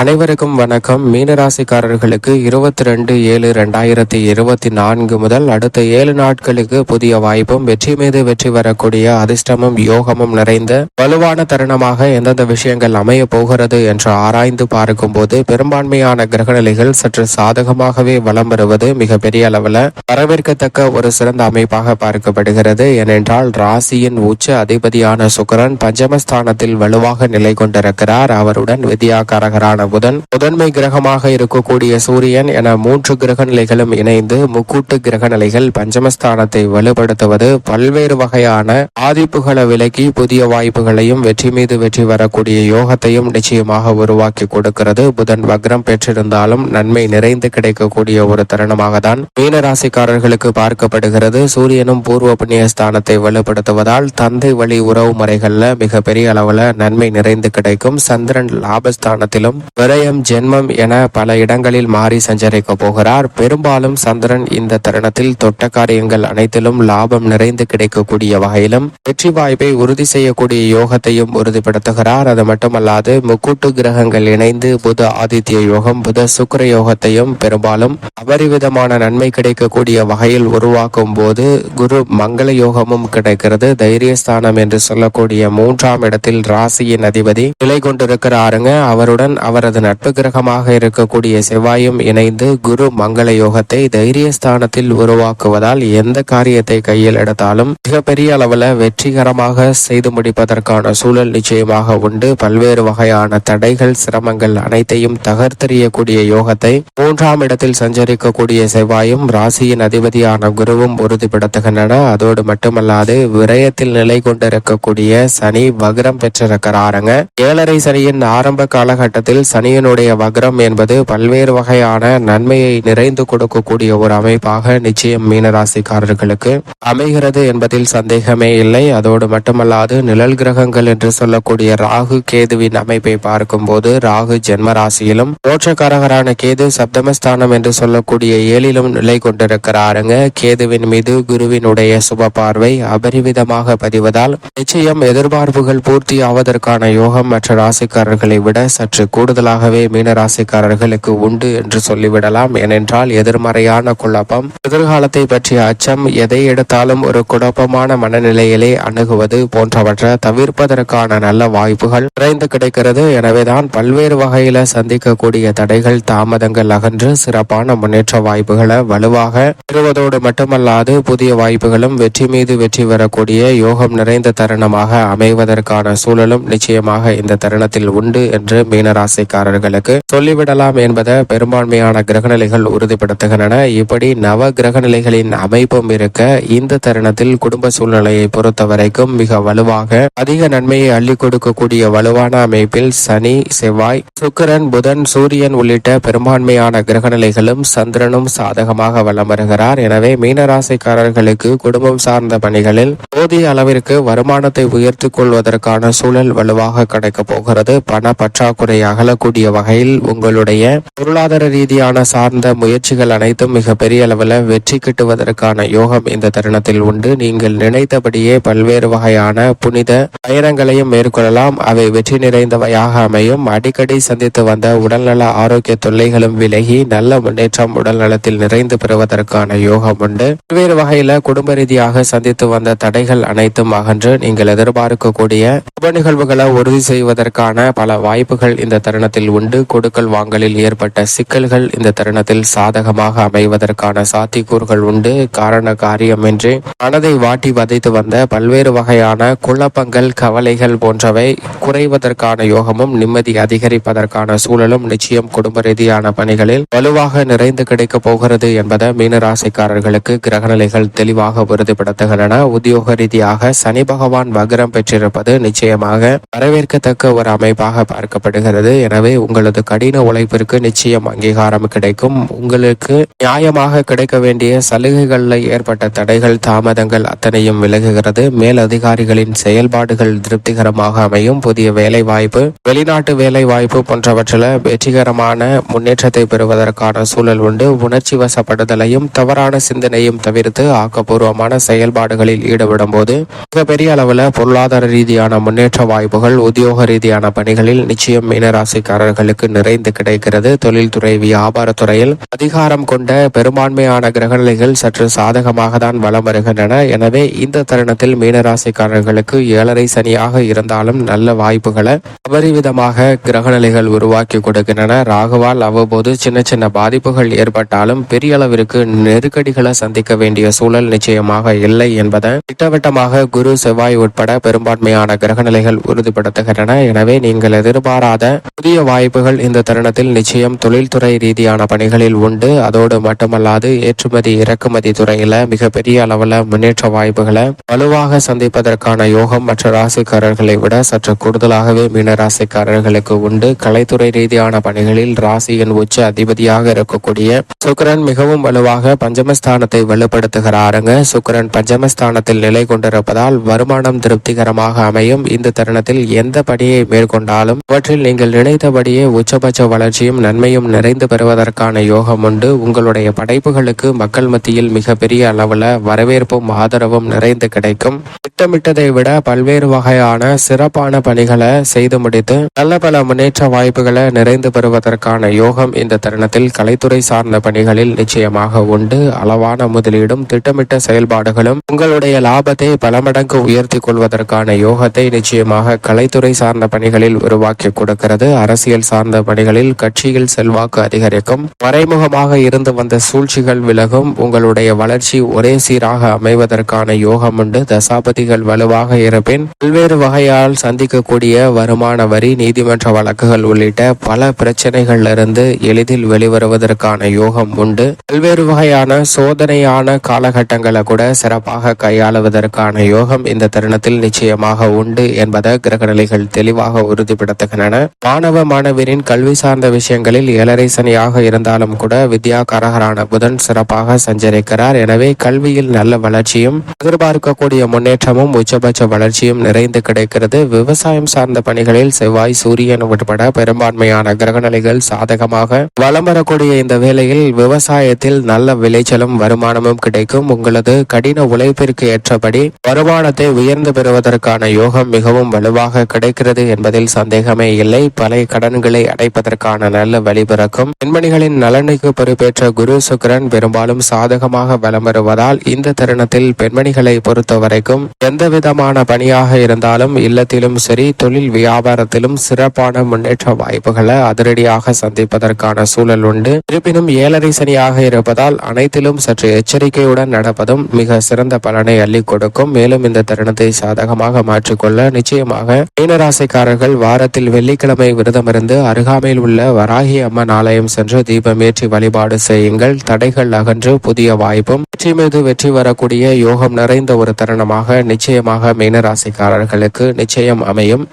அனைவருக்கும் வணக்கம். மீனராசிக்காரர்களுக்கு இருபத்தி ரெண்டு ஏழு ரெண்டாயிரத்தி இருபத்தி நான்கு முதல் அடுத்த ஏழு நாட்களுக்கு புதிய வாய்ப்பும் வெற்றி மீது வெற்றி வரக்கூடிய அதிர்ஷ்டமும் யோகமும் நிறைந்த வலுவான தருணமாக எந்தெந்த விஷயங்கள் அமைய போகிறது என்று ஆராய்ந்து பார்க்கும்போது பெரும்பான்மையான கிரகநிலைகள் சற்று சாதகமாகவே வலம் வருவது மிக பெரிய அளவில் வரவேற்கத்தக்க ஒரு சிறந்த அமைப்பாக பார்க்கப்படுகிறது. ஏனென்றால் ராசியின் உச்ச அதிபதியான சுக்கரன் பஞ்சமஸ்தானத்தில் வலுவாக நிலை கொண்டிருக்கிறார். அவருடன் வித்யாகாரகரான புதன் முதன்மை கிரகமாக இருக்கக்கூடிய சூரியன் என மூன்று கிரக நிலைகளும் இணைந்து முக்கூட்டு கிரக நிலைகள் பஞ்சமஸ்தானத்தை வலுப்படுத்துவது பல்வேறு வகையான பாதிப்புகளை விலக்கி புதிய வாய்ப்புகளையும் வெற்றி மீது வெற்றி வரக்கூடிய யோகத்தையும் நிச்சயமாக உருவாக்கி கொடுக்கிறது. புதன் வக்ரம் பெற்றிருந்தாலும் நன்மை நிறைந்து கிடைக்கக்கூடிய ஒரு தருணமாக தான் மீனராசிக்காரர்களுக்கு பார்க்கப்படுகிறது. சூரியனும் பூர்வ புண்ணிய ஸ்தானத்தை வலுப்படுத்துவதால் தந்தை வழி உறவு முறைகள்ல மிகப்பெரிய அளவுல நன்மை நிறைந்து கிடைக்கும். சந்திரன் லாபஸ்தானத்திலும் விரயம் ஜென்மம் என பல இடங்களில் மாறி சஞ்சரிக்க போகிறார். பெரும்பாலும் சந்திரன் இந்த தருணத்தில் தொட்ட காரியங்கள் அனைத்திலும் லாபம் நிறைந்து கிடைக்கக்கூடிய வகையிலும் வெற்றி வாய்ப்பை உறுதி செய்யக்கூடிய யோகத்தையும் உறுதிப்படுத்துகிறார். அது மட்டுமல்லாது முக்கூட்டு கிரகங்கள் இணைந்து புத ஆதித்ய யோகம் புத சுக்கர யோகத்தையும் பெரும்பாலும் அபரிவிதமான நன்மை கிடைக்கக்கூடிய வகையில் உருவாக்கும் போது குரு மங்கள யோகமும் கிடைக்கிறது. தைரியஸ்தானம் என்று சொல்லக்கூடிய மூன்றாம் இடத்தில் ராசியின் அதிபதி நிலை கொண்டிருக்கிறாருங்க. அவருடன் அவர் அவரது நட்பு கிரகமாக இருக்கக்கூடிய செவ்வாயும் இணைந்து குரு மங்கள யோகத்தை தைரியஸ்தானத்தில் உருவாக்குவதால் எந்த காரியத்தை கையில் எடுத்தாலும் மிகப்பெரிய அளவில் வெற்றிகரமாக செய்து முடிப்பதற்கான சூழல் நிச்சயமாக உண்டு. பல்வேறு வகையான தடைகள் சிரமங்கள் அனைத்தையும் தகர்த்தெறியக்கூடிய யோகத்தை மூன்றாம் இடத்தில் சஞ்சரிக்கக்கூடிய செவ்வாயும் ராசியின் அதிபதியான குருவும் உறுதிப்படுத்துகின்றன. அதோடு மட்டுமல்லாது விரயத்தில் நிலை கொண்டிருக்கக்கூடிய சனி வக்ரம் பெற்றிருக்கிறாருங்க. ஏழரை சனியின் ஆரம்ப காலகட்டத்தில் சனியனுடைய வக்ரம் என்பது பல்வேறு வகையான நன்மையை நிறைந்து கொடுக்கக்கூடிய ஒரு அமைப்பாக நிச்சயம் மீனராசிக்காரர்களுக்கு அமைகிறது என்பதில் சந்தேகமே இல்லை. அதோடு மட்டுமல்லாது நிழல் கிரகங்கள் என்று சொல்லக்கூடிய ராகு கேதுவின் அமைப்பை பார்க்கும்போது ராகு ஜென்ம ராசியிலும் மோட்சக்காரகரான கேது சப்தமஸ்தானம் என்று சொல்லக்கூடிய ஏழிலும் நிலை கொண்டிருக்கிறாருங்க. கேதுவின் மீது குருவினுடைய சுப பார்வை அபரிவிதமாக பதிவதால் நிச்சயம் எதிர்பார்ப்புகள் பூர்த்தி ஆவதற்கான யோகம் மற்ற ராசிக்காரர்களை விட சற்று கூடுதலாகவே மீனராசிக்காரர்களுக்கு உண்டு என்று சொல்லிவிடலாம். ஏனென்றால் எதிர்மறையான குழப்பம் எதிர்காலத்தை பற்றிய அச்சம் எதை எடுத்தாலும் ஒரு குழப்பமான மனநிலையிலே அணுகுவது போன்றவற்றை தவிர்ப்பதற்கான நல்ல வாய்ப்புகள் குறைந்து கிடைக்கிறது. எனவேதான் பல்வேறு வகையில சந்திக்கக்கூடிய தடைகள் தாமதங்கள் அகன்று சிறப்பான முன்னேற்ற வாய்ப்புகளை வலுவாக பெறுவதோடு மட்டுமல்லாது புதிய வாய்ப்புகளும் வெற்றி மீது வெற்றி வரக்கூடிய யோகம் நிறைந்த தருணமாக அமைவதற்கான சூழலும் நிச்சயமாக இந்த தருணத்தில் உண்டு என்று மீனராசி ராசிக்காரர்களுக்கு சொல்லிவிடலாம் என்பதை பெரும்பான்மையான கிரகநிலைகள் உறுதிப்படுத்துகின்றன. இப்படி நவ கிரகநிலைகளின் அமைப்பும் இருக்க இந்த தருணத்தில் குடும்ப சூழ்நிலையை பொறுத்த வரைக்கும் மிக வலுவாக அதிக நன்மையை அள்ளி கொடுக்கக்கூடிய வலுவான அமைப்பில் சனி செவ்வாய் சுக்கரன் புதன் சூரியன் உள்ளிட்ட பெரும்பான்மையான கிரகநிலைகளும் சந்திரனும் சாதகமாக வலம் வருகிறார். எனவே மீனராசிக்காரர்களுக்கு குடும்பம் சார்ந்த பணிகளில் போதிய அளவிற்கு வருமானத்தை உயர்த்திக் கொள்வதற்கான சூழல் வலுவாக கிடைக்கப் போகிறது. பண பற்றாக்குறை அகல அகலக்கூடிய வகையில் உங்களுடைய பொருளாதார ரீதியான சார்ந்த முயற்சிகள் அனைத்தும் மிக பெரிய அளவில் வெற்றி கிட்டுவதற்கான யோகம் இந்த தருணத்தில் உண்டு. நீங்கள் நினைத்தபடியே பல்வேறு வகையான புனித பயணங்களையும் மேற்கொள்ளலாம். அவை வெற்றி நிறைந்தவையாக அமையும். அடிக்கடி சந்தித்து வந்த உடல்நல ஆரோக்கிய தொல்லைகளும் விலகி நல்ல முன்னேற்றம் உடல் நலத்தில் நிறைந்து பெறுவதற்கான யோகம் உண்டு. பல்வேறு வகையில குடும்ப ரீதியாக சந்தித்து வந்த தடைகள் அனைத்தும் அகன்று நீங்கள் எதிர்பார்க்கக்கூடிய உப நிகழ்வுகளை உறுதி செய்வதற்கான பல வாய்ப்புகள் இந்த தருணத்தில் உண்டு. கொடுக்கல் வாங்கலில் ஏற்பட்ட சிக்கல்கள் இந்த தருணத்தில் சாதகமாக அமைவதற்கான சாத்தியக்கூறுகள் உண்டு. காரண காரியமின்றி மனதை வாட்டி வதைத்து வந்த பல்வேறு வகையான குழப்பங்கள் கவலைகள் போன்றவை குறைவதற்கான யோகமும் நிம்மதி அதிகரிப்பதற்கான சூழலும் நிச்சயம் குடும்ப ரீதியான பணிகளில் வலுவாக நிறைந்து கிடைக்கப் போகிறது என்பதை மீனராசிக்காரர்களுக்கு கிரகநிலைகள் தெளிவாக உறுதிப்படுத்துகின்றன. உத்தியோக ரீதியாக சனி பகவான் வக்ரம் பெற்றிருப்பது நிச்சயமாக வரவேற்கத்தக்க ஒரு அமைப்பாக பார்க்கப்படுகிறது. என எனவே உங்களது கடின உழைப்பிற்கு நிச்சயம் அங்கீகாரம் கிடைக்கும். உங்களுக்கு நியாயமாக கிடைக்க வேண்டிய சலுகைகளில் ஏற்பட்ட தடைகள் தாமதங்கள் அத்தனையும் விலகுகிறது. மேல் அதிகாரிகளின் செயல்பாடுகள் திருப்திகரமாக அமையும். புதிய வேலை வாய்ப்பு வெளிநாட்டு வேலை வாய்ப்பு போன்றவற்றில் வெற்றிகரமான முன்னேற்றத்தை பெறுவதற்கான சூழல் உண்டு. உணர்ச்சி வசப்படுதலையும் தவறான சிந்தனையும் தவிர்த்து ஆக்கப்பூர்வமான செயல்பாடுகளில் ஈடுபடும் போது மிகப்பெரிய அளவில் பொருளாதார ரீதியான முன்னேற்ற வாய்ப்புகள் உத்தியோக ரீதியான பணிகளில் நிச்சயம் மீனராசிக்கு வேலைக்காரர்களுக்கு நிறைந்து கிடைக்கிறது. தொழில்துறை வியாபாரத்துறையில் அதிகாரம் கொண்ட பெரும்பான்மையான கிரகநிலைகள் சற்று சாதகமாக தான் வலம் வருகின்றன. எனவே இந்த தருணத்தில் மீனராசிக்காரர்களுக்கு ஏழரை சனியாக இருந்தாலும் நல்ல வாய்ப்புகளை அபரிவிதமாக கிரகநிலைகள் உருவாக்கி கொடுக்கின்றன. ராகுவால் அவ்வப்போது சின்ன சின்ன பாதிப்புகள் ஏற்பட்டாலும் பெரிய அளவிற்கு நெருக்கடிகளை சந்திக்க வேண்டிய சூழல் நிச்சயமாக இல்லை என்பதை திட்டவட்டமாக குரு செவ்வாய் உட்பட பெரும்பான்மையான கிரகநிலைகள் உறுதிப்படுத்துகின்றன. எனவே நீங்கள் எதிர்பாராத புதிய வாய்ப்புகள் இந்த தருணத்தில் நிச்சயம் தொழில்துறை ரீதியான பணிகளில் உண்டு. அதோடு மட்டுமல்லாது ஏற்றுமதி இறக்குமதி துறையில மிகப்பெரிய அளவில் முன்னேற்ற வாய்ப்புகளை வலுவாக சந்திப்பதற்கான யோகம் மற்ற ராசிக்காரர்களை விட சற்று கூடுதலாகவே மீன ராசிக்காரர்களுக்கு உண்டு. கலைத்துறை ரீதியான பணிகளில் ராசியின் உச்ச அதிபதியாக இருக்கக்கூடிய சுக்கிரன் மிகவும் வலுவாக பஞ்சமஸ்தானத்தை வலுப்படுத்துகிறாருங்க சுக்கிரன் பஞ்சமஸ்தானத்தில் நிலை கொண்டிருப்பதால் வருமானம் திருப்திகரமாக அமையும். இந்த தருணத்தில் எந்த பணியை மேற்கொண்டாலும் அவற்றில் நீங்கள் நினைத்தபடியே உச்சபட்ச வளர்ச்சியும் நன்மையும் நிறைந்து பெறுவதற்கான யோகம் உண்டு. உங்களுடைய படைப்புகளுக்கு மக்கள் மத்தியில் மிகப்பெரிய அளவுல வரவேற்பும் ஆதரவும் நிறைந்து கிடைக்கும். திட்டமிட்டதை விட பல்வேறு வகையான சிறப்பான பணிகளை செய்து முடித்து நல்ல பல முன்னேற்ற வாய்ப்புகளை நிறைந்து பெறுவதற்கான யோகம் இந்த தருணத்தில் கலைத்துறை சார்ந்த பணிகளில் நிச்சயமாக உண்டு. அளவான முதலீடும் திட்டமிட்ட செயல்பாடுகளும் உங்களுடைய லாபத்தை பல மடங்கு உயர்த்தி கொள்வதற்கான யோகத்தை நிச்சயமாக கலைத்துறை சார்ந்த பணிகளில் உருவாக்கி கொடுக்கிறது. அரசியல் சார்ந்த பணிகளில் கட்சியில் செல்வாக்கு அதிகரிக்கும். மறைமுகமாக இருந்து வந்த சூழ்ச்சிகள் விலகும். உங்களுடைய வளர்ச்சி ஒரே சீராக அமைவதற்கான யோகம் உண்டு. தசாபதிகள் வலுவாக இருப்பின் பல்வேறு வகையால் சந்திக்கக்கூடிய வருமான வரி நீதிமன்ற வழக்குகள் உள்ளிட்ட பல பிரச்சனைகளிலிருந்து எளிதில் வெளிவருவதற்கான யோகம் உண்டு. பல்வேறு வகையான சோதனையான காலகட்டங்களை கூட சிறப்பாக கையாளுவதற்கான யோகம் இந்த தருணத்தில் நிச்சயமாக உண்டு என்பதை கிரகநிலைகள் தெளிவாக உறுதிப்படுத்துகின்றன. மாணவ மாணவரின் கல்வி சார்ந்த விஷயங்களில் ஏழரை சனியாக இருந்தாலும் கூட வித்யாகாரகரான புதன் சிறப்பாக சஞ்சரிக்கிறார். எனவே கல்வியில் நல்ல வளர்ச்சியும் எதிர்பார்க்கக்கூடிய முன்னேற்றமும் உச்சபட்ச வளர்ச்சியும் நிறைந்து கிடைக்கிறது. விவசாயம் சார்ந்த பணிகளில் செவ்வாய் சூரியன் உட்பட பெரும்பான்மையான கிரகநிலைகள் சாதகமாக வலம் வரக்கூடிய இந்த வேளையில் விவசாயத்தில் நல்ல விளைச்சலும் வருமானமும் கிடைக்கும். உங்களது கடின உழைப்பிற்கு ஏற்றபடி வருமானத்தை உயர்ந்து பெறுவதற்கான யோகம் மிகவும் வலுவாக கிடைக்கிறது என்பதில் சந்தேகமே இல்லை. பழைய கடன்களை அடைப்பதற்கான நல்ல வழி பிறக்கும். பெண்மணிகளின் நலனுக்கு பொறுப்பேற்ற குரு சுக்கிரன் பெரும்பாலும் சாதகமாக வலம் வருவதால் இந்த தருணத்தில் பெண்மணிகளை பொறுத்த வரைக்கும் எந்த விதமான பணியாக இருந்தாலும் இல்லத்திலும் சரி தொழில் வியாபாரத்திலும் சிறப்பான முன்னேற்ற வாய்ப்புகளை அதிரடியாக சந்திப்பதற்கான சூழல் உண்டு. இருப்பினும் ஏழரை சனியாக இருப்பதால் அனைத்திலும் சற்று எச்சரிக்கையுடன் நடப்பதும் மிக சிறந்த பலனை அள்ளி கொடுக்கும். மேலும் இந்த தருணத்தை சாதகமாக மாற்றிக்கொள்ள நிச்சயமாக மீனராசிக்காரர்கள் வாரத்தில் வெள்ளிக்கிழமை விரதமிருந்து அருகாமையில் உள்ள வராகி அம்மன் ஆலயம் சென்று தீபமேற்றி வழிபாடு செய்யுங்கள். தடைகள் அகன்று புதிய வாய்ப்பும் வெற்றி மீது வெற்றி வரக்கூடிய யோகம் நிறைந்த ஒரு தருணமாக நிச்சயமாக மீனராசிக்காரர்களுக்கு நிச்சயம் அமையும்.